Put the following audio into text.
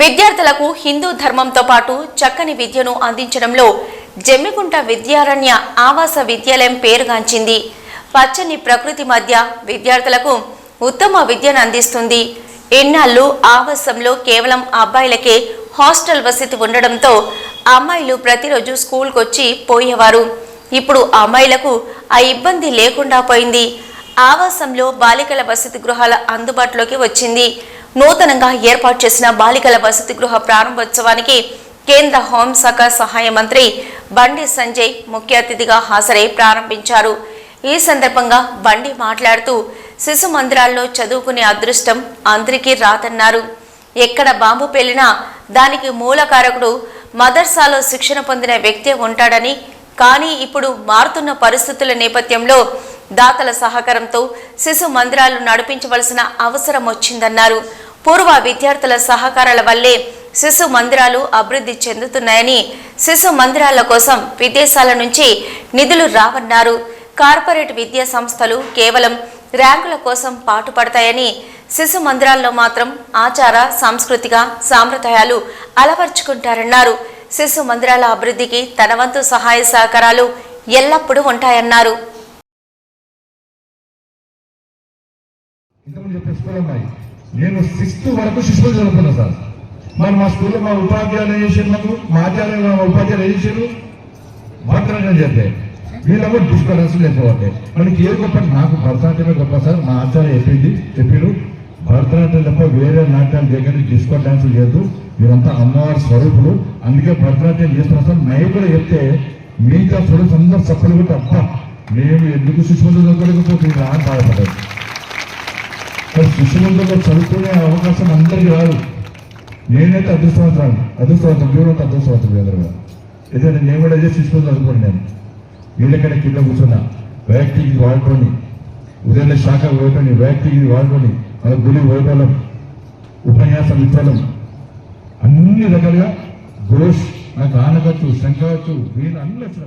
విద్యార్థులకు హిందూ ధర్మంతో పాటు చక్కని విద్యను అందించడంలో జమ్మికుంట విద్యారణ్య ఆవాస విద్యాలయం పేరుగాంచింది. పచ్చని ప్రకృతి మధ్య విద్యార్థులకు ఉత్తమ విద్యను అందిస్తుంది. ఎన్నాళ్ళు ఆవాసంలో కేవలం అబ్బాయిలకే హాస్టల్ వసతి ఉండడంతో అమ్మాయిలు ప్రతిరోజు స్కూల్కి వచ్చి పోయేవారు. ఇప్పుడు అమ్మాయిలకు ఆ ఇబ్బంది లేకుండా పోయింది. ఆవాసంలో బాలికల వసతి గృహాల అందుబాటులోకి వచ్చింది. నూతనంగా ఏర్పాటు చేసిన బాలికల వసతి గృహ ప్రారంభోత్సవానికి కేంద్ర హోంశాఖ సహాయ మంత్రి బండి సంజయ్ ముఖ్య అతిథిగా హాజరై ప్రారంభించారు. ఈ సందర్భంగా బండి మాట్లాడుతూ శిశు మందిరాల్లో చదువుకునే అదృష్టం అందరికీ రాదన్నారు. ఎక్కడ బాంబు పేలినా దానికి మూలకారకుడు మదర్సాలో శిక్షణ పొందిన వ్యక్తే ఉంటాడని కానీ ఇప్పుడు మారుతున్న పరిస్థితుల నేపథ్యంలో దాతల సహకారంతో శిశు మందిరాలు నడిపించవలసిన అవసరం వచ్చిందన్నారు. పూర్వ విద్యార్థుల సహకారాల వల్లే శిశు మందిరాలు అభివృద్ధి చెందుతున్నాయని శిశు మందిరాల కోసం విదేశాల నుంచి నిధులు రావన్నారు. కార్పొరేట్ విద్యా సంస్థలు కేవలం ర్యాంకుల కోసం పాటుపడతాయని శిశు మందిరాల్లో మాత్రం ఆచార సాంస్కృతిక సాంప్రదాయాలు అలవర్చుకుంటారన్నారు. శిశు మందిరాల అభివృద్ధికి తన వంతు సహాయ సహకారాలు ఎల్లప్పుడూ ఉంటాయన్నారు. ఇంతకుముందు చెప్పే స్కూల్ అమ్మాయి. నేను సిక్స్త్ వరకు శిశువులు చదువుకున్నా సార్. మరి మా స్కూల్లో మా ఉపాధ్యాయులు ఏం చేసారు మాకు మా ఆచార్యులు మా ఉపాధ్యాయులు ఏం చేశారు భరతనాట్యం చేస్తే వీళ్ళకు డిస్కరెన్స్ లేకపోతే. మనకి ఏ గొప్ప నాకు భరతనాట్యమే గొప్ప సార్. మా ఆచార్య చెప్పింది చెప్పారు భరతనాట్యం తప్ప వేరే నాట్యాలు చేయకండి డిస్కో డాన్స్ చేయొద్దు. మీరంతా అమ్మవారి స్వరూపులు. అందుకే భరతనాట్యం చేస్తున్నాం సార్. నై కూడా చెప్తే మిగతా స్వరూప్స్ అందరూ చప్పలు కూడా తప్ప మేము ఎందుకు శిశువులు చదువుకోలేకపోతుంది అని బాధపడ్డారు. మరి చదువుకునే అవకాశం అందరికీ రాదు. నేనైతే అదృష్టవంతురాలు అదృష్టవంతం జీవనంత అదృష్టవంతం ఎదురుగా ఏదైనా నేను కూడా అదే శిశుమందు చదువుకోండి నేను. వీళ్ళకైనా కింద కూర్చున్నా వ్యక్తికి వాడుకొని ఉదయం శాఖ పోయటం వ్యక్తికి వాడుకొని మన గుడి పోయటం ఉపన్యాసం ఇచ్చడం అన్ని రకాలుగా ఘోష్ నాకు ఆనవచ్చు శంకవచ్చు వీళ్ళు అన్ని వచ్చిన